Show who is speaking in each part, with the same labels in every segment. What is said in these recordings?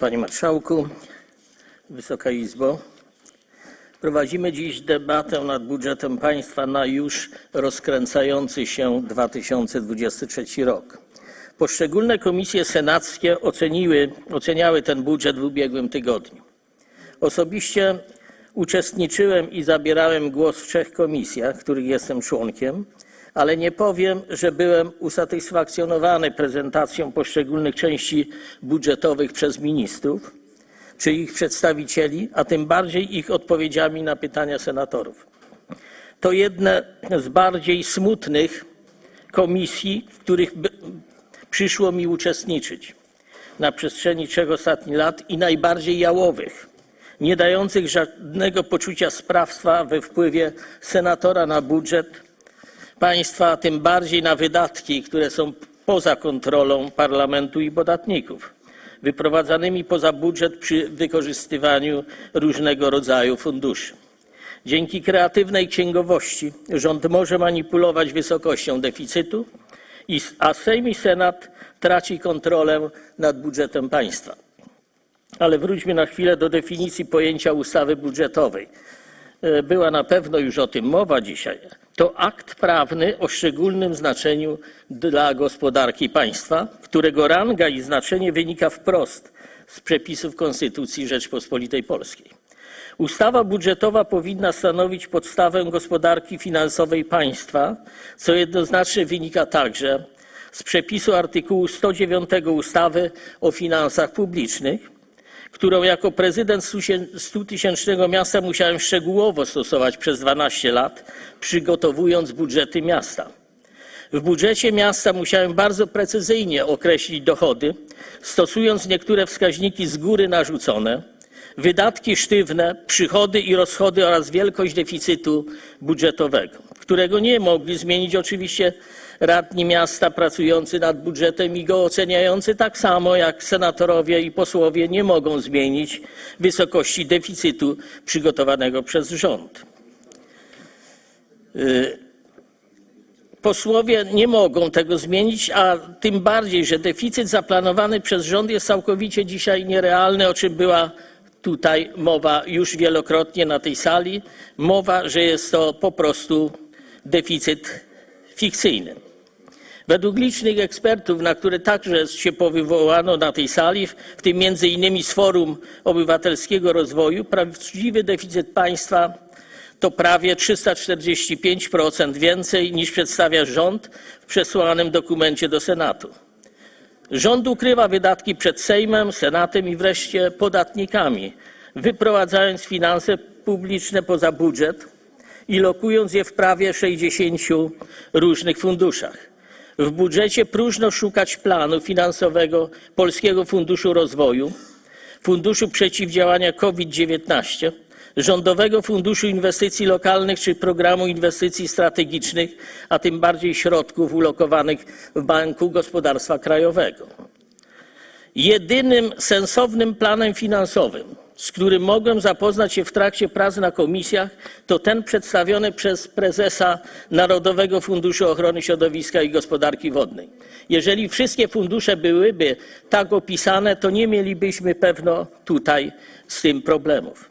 Speaker 1: Panie Marszałku, Wysoka Izbo, prowadzimy dziś debatę nad budżetem państwa na już rozkręcający się 2023 rok. Poszczególne komisje senackie oceniły, oceniały ten budżet w ubiegłym tygodniu. Osobiście uczestniczyłem i zabierałem głos w trzech komisjach, których jestem członkiem, ale nie powiem, że byłem usatysfakcjonowany prezentacją poszczególnych części budżetowych przez ministrów czy ich przedstawicieli, a tym bardziej ich odpowiedziami na pytania senatorów. To jedne z bardziej smutnych komisji, w których przyszło mi uczestniczyć na przestrzeni trzech ostatnich lat i najbardziej jałowych, nie dających żadnego poczucia sprawstwa we wpływie senatora na budżet państwa, a tym bardziej na wydatki, które są poza kontrolą parlamentu i podatników, wyprowadzanymi poza budżet przy wykorzystywaniu różnego rodzaju funduszy. Dzięki kreatywnej księgowości rząd może manipulować wysokością deficytu, a Sejm i Senat traci kontrolę nad budżetem państwa. Ale wróćmy na chwilę do definicji pojęcia ustawy budżetowej. E, Była na pewno już o tym mowa dzisiaj. To akt prawny o szczególnym znaczeniu dla gospodarki państwa, którego ranga i znaczenie wynika wprost z przepisów Konstytucji Rzeczpospolitej Polskiej. Ustawa budżetowa powinna stanowić podstawę gospodarki finansowej państwa, co jednoznacznie wynika także z przepisu artykułu 109 ustawy o finansach publicznych, którą jako prezydent stutysięcznego miasta musiałem szczegółowo stosować przez 12 lat, przygotowując budżety miasta. W budżecie miasta musiałem bardzo precyzyjnie określić dochody, stosując niektóre wskaźniki z góry narzucone, wydatki sztywne, przychody i rozchody oraz wielkość deficytu budżetowego, którego nie mogli zmienić oczywiście radni miasta pracujący nad budżetem i go oceniający tak samo jak senatorowie i posłowie nie mogą zmienić wysokości deficytu przygotowanego przez rząd. Posłowie nie mogą tego zmienić, a tym bardziej, że deficyt zaplanowany przez rząd jest całkowicie dzisiaj nierealny, o czym była tutaj mowa już wielokrotnie na tej sali. Mowa, że jest to po prostu deficyt fikcyjny. Według licznych ekspertów, na które także się powywołano na tej sali, w tym między innymi z Forum Obywatelskiego Rozwoju, prawdziwy deficyt państwa to prawie 345% więcej niż przedstawia rząd w przesłanym dokumencie do Senatu. Rząd ukrywa wydatki przed Sejmem, Senatem i wreszcie podatnikami, wyprowadzając finanse publiczne poza budżet i lokując je w prawie 60 różnych funduszach. W budżecie próżno szukać planu finansowego Polskiego Funduszu Rozwoju, Funduszu Przeciwdziałania COVID-19, Rządowego Funduszu Inwestycji Lokalnych czy Programu Inwestycji Strategicznych, a tym bardziej środków ulokowanych w Banku Gospodarstwa Krajowego. Jedynym sensownym planem finansowym, z którym mogłem zapoznać się w trakcie prac na komisjach, to ten przedstawiony przez prezesa Narodowego Funduszu Ochrony Środowiska i Gospodarki Wodnej. Jeżeli wszystkie fundusze byłyby tak opisane, to nie mielibyśmy pewno tutaj z tym problemów.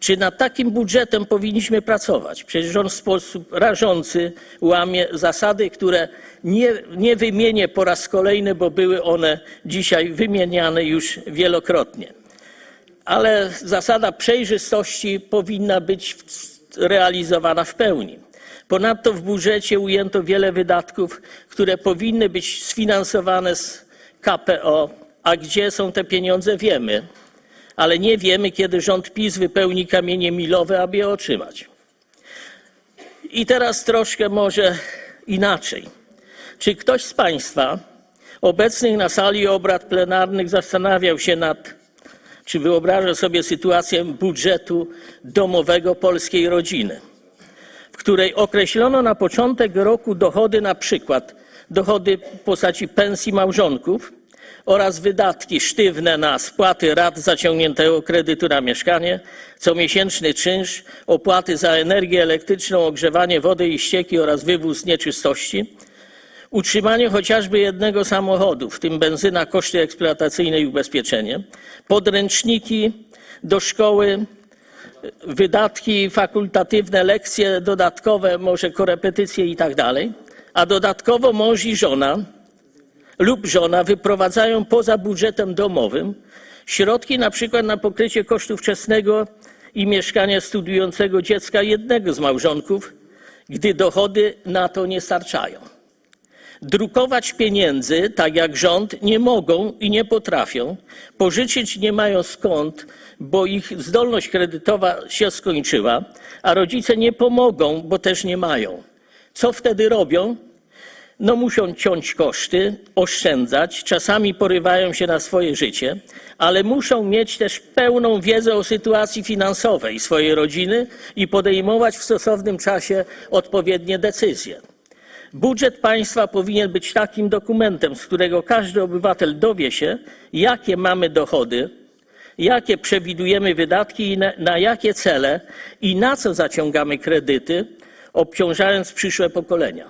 Speaker 1: Czy nad takim budżetem powinniśmy pracować? Przecież on w sposób rażący łamie zasady, które nie, nie wymienię po raz kolejny, bo były one dzisiaj wymieniane już wielokrotnie. Ale zasada przejrzystości powinna być realizowana w pełni. Ponadto w budżecie ujęto wiele wydatków, które powinny być sfinansowane z KPO, a gdzie są te pieniądze wiemy ale nie wiemy, kiedy rząd PiS wypełni kamienie milowe, aby je otrzymać. I teraz troszkę może inaczej. Czy ktoś z Państwa obecnych na sali obrad plenarnych zastanawiał się nad, czy wyobraża sobie sytuację budżetu domowego polskiej rodziny, w której określono na początek roku dochody, na przykład dochody w postaci pensji małżonków, oraz wydatki sztywne na spłaty rat zaciągniętego kredytu na mieszkanie, comiesięczny czynsz, opłaty za energię elektryczną, ogrzewanie wody i ścieki oraz wywóz nieczystości, Utrzymanie chociażby jednego samochodu, w tym benzyna, koszty eksploatacyjne i ubezpieczenie, podręczniki do szkoły, wydatki fakultatywne, lekcje dodatkowe, może korepetycje i tak dalej, a dodatkowo mąż i żona lub żona wyprowadzają poza budżetem domowym środki na przykład na pokrycie kosztów wczesnego i mieszkania studiującego dziecka jednego z małżonków, gdy dochody na to nie starczają. Drukować pieniędzy, tak jak rząd, nie mogą i nie potrafią. Pożyczyć nie mają skąd, bo ich zdolność kredytowa się skończyła, a rodzice nie pomogą, bo też nie mają. Co wtedy robią? No muszą ciąć koszty, oszczędzać, czasami porywają się na swoje życie, ale muszą mieć też pełną wiedzę o sytuacji finansowej swojej rodziny i podejmować w stosownym czasie odpowiednie decyzje. Budżet państwa powinien być takim dokumentem, z którego każdy obywatel dowie się, jakie mamy dochody, jakie przewidujemy wydatki i na, na jakie cele i na co zaciągamy kredyty, obciążając przyszłe pokolenia.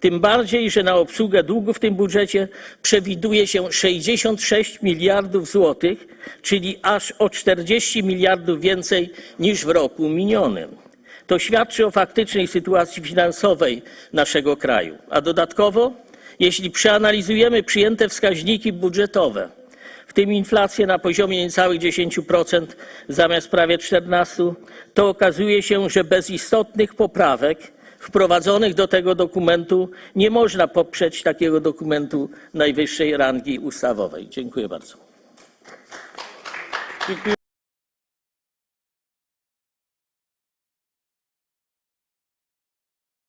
Speaker 1: Tym bardziej, że na obsługę długu w tym budżecie przewiduje się 66 miliardów złotych, czyli aż o 40 miliardów więcej niż w roku minionym. To świadczy o faktycznej sytuacji finansowej naszego kraju. A dodatkowo, jeśli przeanalizujemy przyjęte wskaźniki budżetowe, w tym inflację na poziomie niecałych 10% zamiast prawie 14%, to okazuje się, że bez istotnych poprawek wprowadzonych do tego dokumentu nie można poprzeć takiego dokumentu najwyższej rangi ustawowej. Dziękuję bardzo.